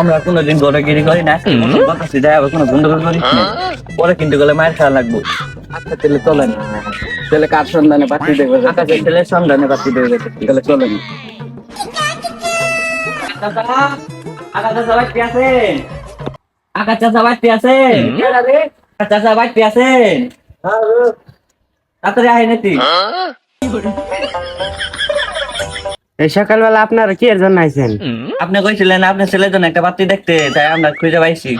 আমরা কোনোদিন গড়াগিরি করি না। কথা সিধা আবার কোনো গন্ডগোল করি না। পরে কিন্তু গেলে মায়ের খাওয়া লাগবো আচ্ছা তাহলে চলেন। তাহলে কার সন্ধানে পাত্রী দেখবে আকাশের ছেলের সন্ধানে পাত্রী দেখবে তাহলে চলেন। আকাশ আছেন আকাশ আছেন আকাশ আছেন তাড়াতাড়ি আহে এই সকালবেলা আপনারা কি এর জন্য আইছেন? আপনি কইছিলেন আপনার ছেলের জন্য একটা পাত্রী দেখতে তাই আমরা খুঁজে পাইছি।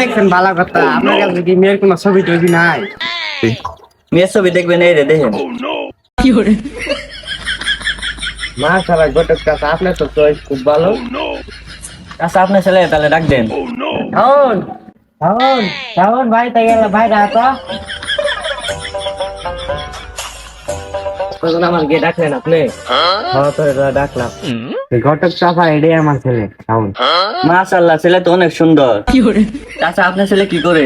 দেখছেন ভালো কথা আপনার কাছে কি মেয়ের কোনো ছবি টবি নাই? মেয়ের ছবি দেখবেন এই রে দেখেন। মা সারা ঘটক কাছে আপনার তো চয়েস খুব ভালো। আচ্ছা আপনার ছেলে তাহলে ডাক দেন। শাওন শাওন শাওন ভাই তাই গেল ভাই রাখো আমার গিয়ে ডাকলেন আপনি? হ্যাঁ তো ডাকলাম। ঘটক এটাই আমার ছেলে মাশাআল্লাহ ছেলে তো অনেক সুন্দর। আচ্ছা আপনার ছেলে কি করে?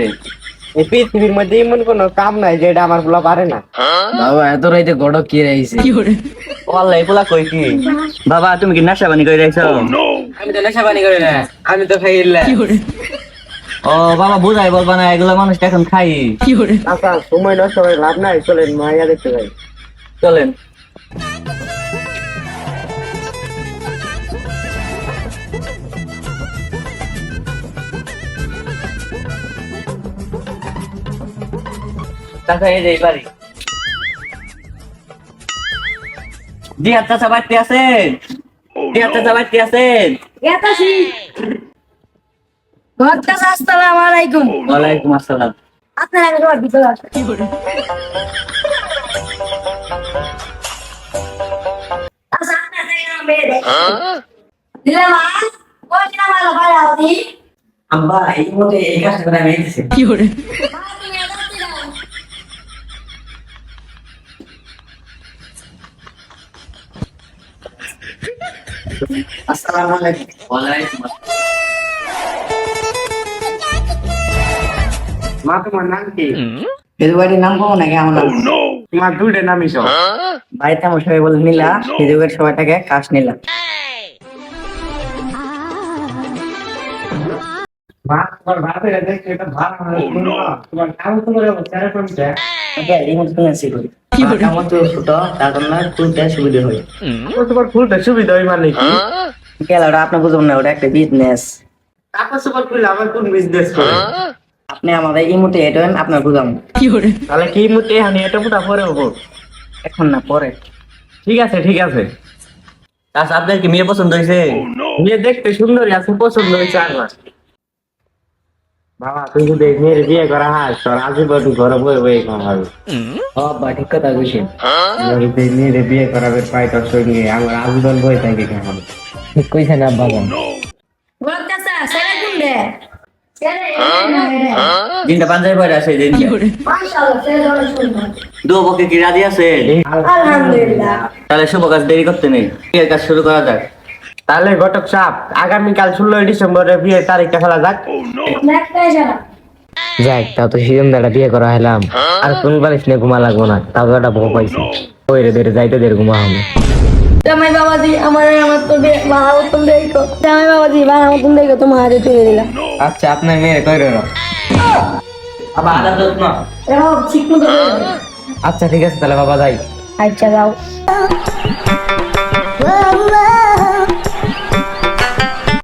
এই পৃথিবীর মধ্যে এমন কোনো কাম নাই যেটা আমার পোলা পারে না। বাবা এত রাইতে গড়ক কি রাইছে? আল্লাহ কই কি? বাবা তুমি কি নেশা বানি করে রাইছো? আমি তো নেশা পানি করি না আমি তো খাই ও বাবা বুঝাই বলবা না এগুলা মানুষ এখন খাই। আচ্ছা সময় নষ্ট করে লাভ নাই চলেন মাইয়া দেখতে যাই। চলেন। চাচা এই যে এই বাড়ি। চাচা বাড়িতে আছেন? জিহাদ চাচা বাড়িতে আছেন? গেতাছি ঘরটা আসসালামু আলাইকুম। ওয়ালাইকুম আসসালাম। আপনার ভিতরে আসেন। আব্বা এই মতে এই কাজটা করে আমি এটা কি দাও? আসসালামু আলাইকুম ওয়ালাইকুম মা তোমার নাম কি এর বাড়ির নাম কমো নাকি আমার নাম? তোমার দুইটা নামই সব। বাড়িতে আমার সবাই বলে নীলা হিজুকের সবাইটাকে কাশ নিলা। না হয়। হয় মানে কি? গেল ওটা আপনি বুঝুন না ওটা একটা বিজনেস কাপড় চোপড় খুলে আমার কোন বিজনেস করে? আপনি আমাদের ইমোটে এটা আপনার বুঝাম তাহলে কি মুতে হানি এটা পুটা পরে হব? এখন না পরে। ঠিক আছে ঠিক আছে। আচ্ছা আপনার কি মেয়ে পছন্দ হয়েছে মেয়ে দেখতে সুন্দরী আছে পছন্দ হয়েছে আর না বাবা তুই যদি এই মেয়ের বিয়ে করা হাস তোর আজীবন ঘরে বয়ে বয়ে খাওয়াবে বাবা ঠিক কথা কইছেন। যদি এই মেয়ের বিয়ে করাবে পাই তোর সঙ্গে আমার আজীবন বয়ে থাকে খাওয়াবে ঠিক কইছেন আব্বা ঘরটা চা, ছেলে দিনটা পাঞ্জাবি পরে দিন কি রাজি আছে? আলহামদুলিল্লাহ। তাহলে শুভ কাজ দেরি করতে নেই। বিয়ের কাজ শুরু করা যাক। তাহলে ঘটক সাপ আগামীকাল ষোলোই ডিসেম্বরে বিয়ের তারিখটা ফেলা যাক। যাক তাও তো সিজন দাটা বিয়ে করা হলাম। আর কোন বালিশ নিয়ে ঘুমা লাগবো না তাও একটা বউ পাইছি। ওই রে ধরে যাইতে দের ঘুমা হবে। জামাই বাবাজি আমার আমার তো ভাড়া মতন দেখো জামাই বাবাজি ভাড়া মতন দেখো তোমার হাতে তুলে দিলাম। আচ্ছা আপনার মেয়ে কই রইল? আবার আদা যত্ন। এরকম ঠিক মতো আচ্ছা ঠিক আছে তাহলে বাবা যাই। আচ্ছা যাও।